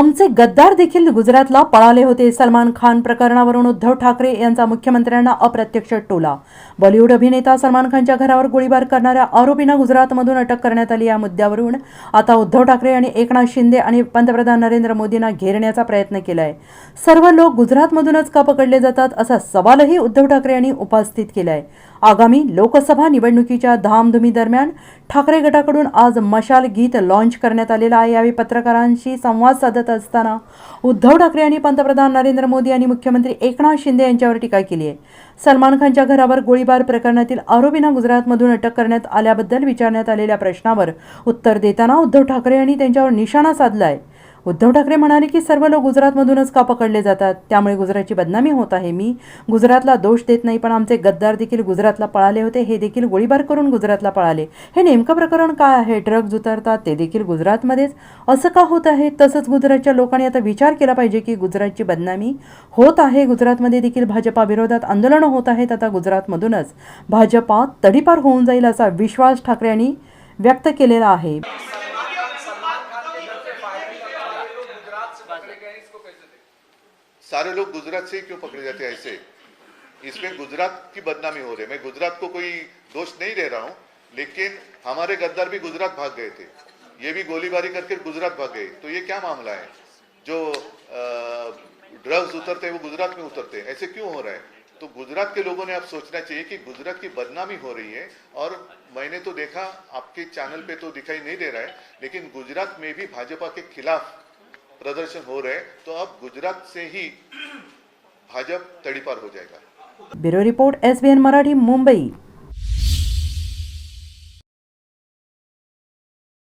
आमचे गद्दार देखील गुजरातला पळाले होते. सलमान खान प्रकरणावरून उद्धव ठाकरे यांचा मुख्यमंत्र्यांना अप्रत्यक्ष टोला. बॉलिवूड अभिनेता सलमान खानच्या घरावर गोळीबार करणाऱ्या आरोपींना गुजरातमधून अटक करण्यात आली. या मुद्द्यावरून आता उद्धव ठाकरे आणि एकनाथ शिंदे आणि पंतप्रधान नरेंद्र मोदींना घेरण्याचा प्रयत्न केला आहे सर्व लोक गुजरातमधूनच का पकडले जातात असा सवालही उद्धव ठाकरे यांनी उपस्थित केला आहे आगामी लोकसभा निवडणुकीच्या धामधुमीदरम्यान ठाकरे गटाकडून आज मशाल गीत लॉन्च करण्यात आलेलं आहे. यावेळी पत्रकारांशी संवाद साधत असताना उद्धव ठाकरे यांनी पंतप्रधान नरेंद्र मोदी आणि मुख्यमंत्री एकनाथ शिंदे यांच्यावर टीका केली आहे. सलमान खानच्या घरावर गोळीबार प्रकरणातील आरोपींना गुजरातमधून अटक करण्यात आल्याबद्दल विचारण्यात आलेल्या प्रश्नावर उत्तर देताना उद्धव ठाकरे यांनी त्यांच्यावर निशाणा साधला आहे उद्धव ठाकरे म्हणाले की सर्व लोक गुजरातमधूनच का पकडले जातात? त्यामुळे गुजरातची बदनामी होत आहे. मी गुजरातला दोष देत नाही पण आमचे गद्दार देखील गुजरातला पळाले होते. हे देखील गोळीबार करून गुजरातला पळाले. हे नेमकं प्रकरण काय आहे? ड्रग्ज उतरतात ते देखील गुजरातमध्येच? असं का होत आहे? तसंच गुजरातच्या लोकांनी आता विचार केला पाहिजे की गुजरातची बदनामी होत आहे. गुजरातमध्ये देखील भाजपा विरोधात आंदोलनं होत आहेत. आता गुजरातमधूनच भाजपा तडीपार होऊन जाईल असा विश्वास ठाकरे यांनी व्यक्त केलेला आहे. सारे लोग गुजरात से क्यों पकड़े जाते हैं ऐसे? इसमें गुजरात की बदनामी हो रही है। मैं गुजरात को कोई दोष नहीं दे रहा हूँ, लेकिन हमारे गद्दार भी गुजरात भाग गए थे। ये भी गोलीबारी करके गुजरात भाग गए। तो ये क्या मामला है? जो ड्रग्स उतरते हैं, वो गुजरात में उतरते हैं। ऐसे क्यों हो रहा है? तो गुजरात के लोगों ने अब सोचना चाहिए कि गुजरात की बदनामी हो रही है, और मैंने तो देखा, आपके चैनल पे तो दिखाई नहीं दे रहा है, लेकिन गुजरात में भी भाजपा के खिलाफ प्रदर्शन हो रहे हैं तो अब गुजरात से ही भाजप तड़ीपार हो जाएगा। Bureau report S B N Marathi Mumbai.